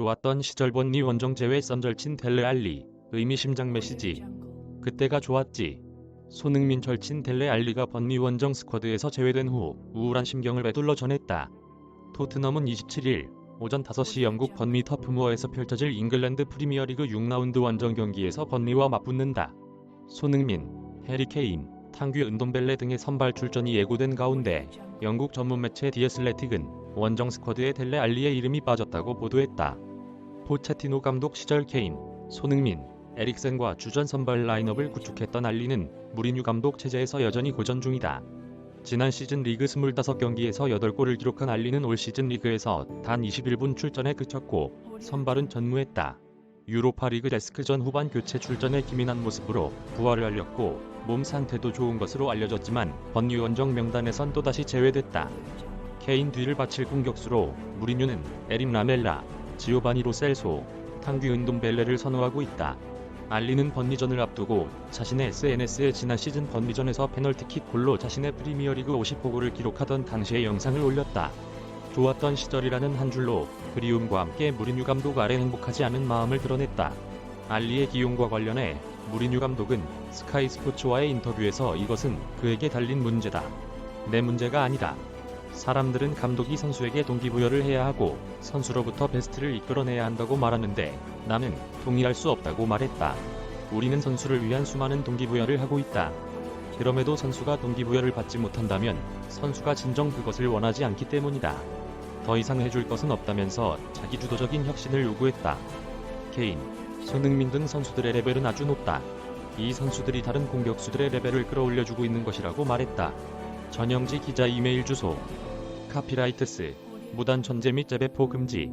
좋았던 시절 본니 원정 제외 썬절친 델레 알리 의미심장 메시지 그때가 좋았지 손흥민 절친 델레 알리가 번니 원정 스쿼드에서 제외된 후 우울한 심경을 배둘러 전했다. 토트넘은 27일 오전 5시 영국 번니 터프무어에서 펼쳐질 잉글랜드 프리미어리그 6라운드 원정 경기에서 번니와 맞붙는다. 손흥민, 해리 케인, 탕귀 은돔벨레 등의 선발 출전이 예고된 가운데 영국 전문 매체 디애슬레틱은 원정 스쿼드에 델레 알리의 이름이 빠졌다고 보도했다. 포체티노 감독 시절 케인, 손흥민, 에릭센과 주전 선발 라인업을 구축했던 알리는 무리뉴 감독 체제에서 여전히 고전 중이다. 지난 시즌 리그 25경기에서 8골을 기록한 알리는 올 시즌 리그에서 단 21분 출전에 그쳤고 선발은 전무했다. 유로파리그 데스크전 후반 교체 출전에 기민한 모습으로 부활을 알렸고 몸 상태도 좋은 것으로 알려졌지만 번니 원정 명단에선 또다시 제외됐다. 케인 뒤를 바칠 공격수로 무리뉴는 에릭 라멜라, 지오바니 로셀소, 탕귀 은돔벨레를 선호하고 있다. 알리는 번니전을 앞두고 자신의 SNS에 지난 시즌 번니전에서 페널티킥 골로 자신의 프리미어리그 50호골을 기록하던 당시의 영상을 올렸다. 좋았던 시절이라는 한 줄로 그리움과 함께 무리뉴 감독 아래 행복하지 않은 마음을 드러냈다. 알리의 기용과 관련해 무리뉴 감독은 스카이 스포츠와의 인터뷰에서 이것은 그에게 달린 문제다. 내 문제가 아니다. 사람들은 감독이 선수에게 동기부여를 해야 하고 선수로부터 베스트를 이끌어내야 한다고 말하는데 나는 동의할 수 없다고 말했다. 우리는 선수를 위한 수많은 동기부여를 하고 있다. 그럼에도 선수가 동기부여를 받지 못한다면 선수가 진정 그것을 원하지 않기 때문이다. 더 이상 해줄 것은 없다면서 자기 주도적인 혁신을 요구했다. 케인, 손흥민 등 선수들의 레벨은 아주 높다. 이 선수들이 다른 공격수들의 레벨을 끌어올려주고 있는 것이라고 말했다. 전영지 기자 이메일 주소. 카피라이트스 무단 천재 및 재배포 금지